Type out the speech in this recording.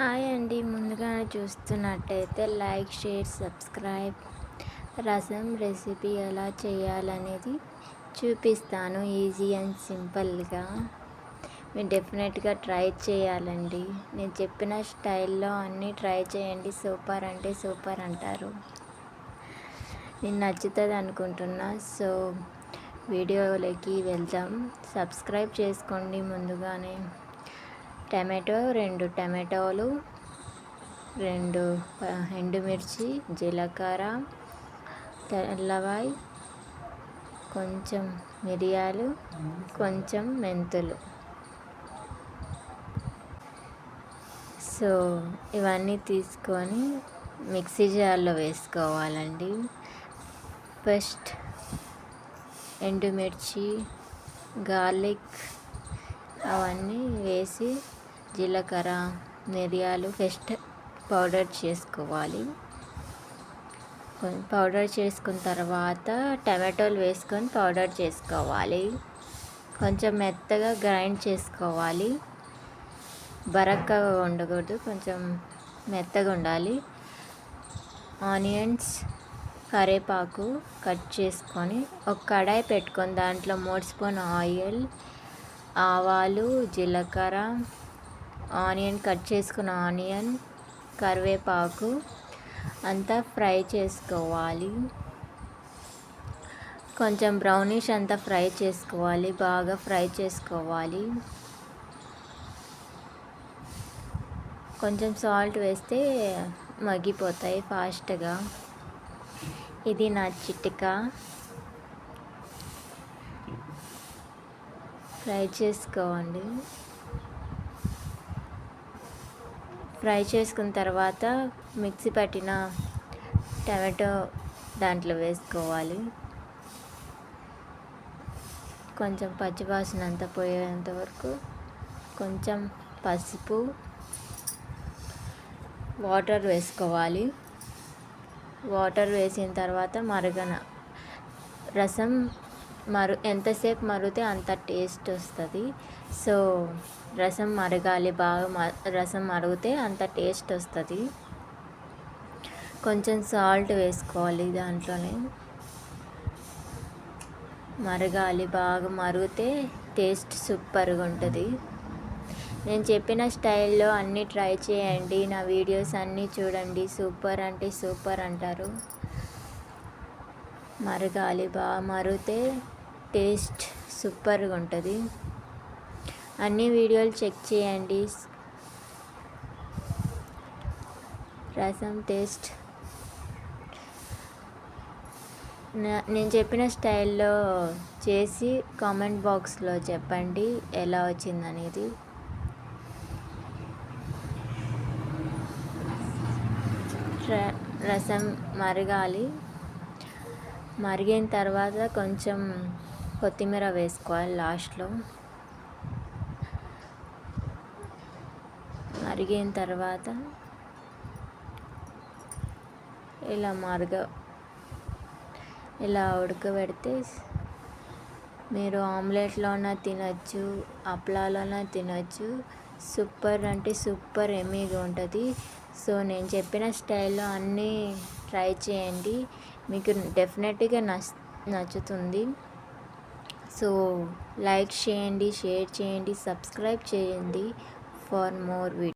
Hi అండి. ముందుగా చూస్తున్నట్టయితే like share subscribe rasam recipe ఎలా చేయాలనేది చూపిస్తాను. ఈజీ అండ్ సింపుల్గా. మీరు డెఫినెట్గా ట్రై చేయాలండి. నేను చెప్పిన స్టైల్లో అన్నీ ట్రై చేయండి. సూపర్ అంటే సూపర్ అంటారు. నేను నచ్చుతుంది అనుకుంటున్నా. సో వీడియోలోకి వెళ్దాం. సబ్స్క్రైబ్ చేసుకోండి ముందుగానే. టమాటో రెండు టమాటోలు రెండు ఎండుమిర్చి జీలకర్ర తెల్లవాయి కొంచెం మిరియాలు కొంచెం మెంతులు. సో ఇవన్నీ తీసుకొని మిక్సీ జార్లో వేసుకోవాలండి. ఫస్ట్ ఎండుమిర్చి గార్లిక్ అవన్నీ వేసి జీలకర్ర మిరియాలు ఫస్ట్ పౌడర్ చేసుకోవాలి. పౌడర్ చేసుకున్న తర్వాత టమాటోలు వేసుకొని పౌడర్ చేసుకోవాలి. కొంచెం మెత్తగా గ్రైండ్ చేసుకోవాలి. బరక్కగా ఉండకూడదు కొంచెం మెత్తగా ఉండాలి. ఆనియన్స్ కరేపాకు కట్ చేసుకొని ఒక కడాయి పెట్టుకొని దాంట్లో మూడు స్పూన్ ఆయిల్ ఆవాలు జీలకర్ర ఆనియన్ కట్ చేసుకున్న ఆనియన్ కరివేపాకు అంతా ఫ్రై చేసుకోవాలి. కొంచెం బ్రౌనిష్ అంతా ఫ్రై చేసుకోవాలి బాగా ఫ్రై చేసుకోవాలి. కొంచెం సాల్ట్ వేస్తే మగ్గిపోతాయి ఫాస్ట్గా. ఇది నా చిటికా. ఫ్రై చేసుకోండి. ఫ్రై చేసుకున్న తర్వాత మిక్సీ పట్టిన టమాటో దాంట్లో వేసుకోవాలి. కొంచెం పచ్చివాసన అంతా పోయేంత వరకు కొంచెం పసుపు వాటర్ వేసుకోవాలి. వాటర్ వేసిన తర్వాత మరగన రసం మరు ఎంతసేపు మరిగితే అంత టేస్ట్ వస్తుంది. సో రసం మరగాలి బాగా రసం మరిగితే అంత టేస్ట్ వస్తుంది. కొంచెం సాల్ట్ వేసుకోవాలి దాంట్లోనే. మరగాలి బాగా మరిగితే టేస్ట్ సూపర్గా ఉంటుంది. నేను చెప్పిన స్టైల్లో అన్నీ ట్రై చేయండి. నా వీడియోస్ అన్నీ చూడండి. సూపర్ అంటే సూపర్ అంటారు. మరగాలి బాగా మరిగితే టేస్ట్ సూపర్గా ఉంటుంది. అన్ని వీడియోలు చెక్ చేయండి. రసం టేస్ట్. నేను చెప్పిన స్టైల్లో చేసి కామెంట్ బాక్స్లో చెప్పండి ఎలా వచ్చిందనేది. రసం మరగాలి. మరిగిన తర్వాత కొంచెం కొత్తిమీర వేసుకోవాలి లాస్ట్లో. మరిగిన తర్వాత ఇలా మరగ ఇలా ఉడకబెడితే మీరు ఆమ్లెట్లోన తినచ్చు అప్పలాలోన తినచ్చు. సూపర్ అంటే సూపర్ ఎమీగా ఉంటుంది. సో నేను చెప్పిన స్టైల్లో అన్నీ ట్రై చేయండి. మీకు డెఫినెట్గా నచ్ నచ్చుతుంది. సో లైక్ చేయండి షేర్ చేయండి సబ్స్క్రైబ్ చేయండి. For more video.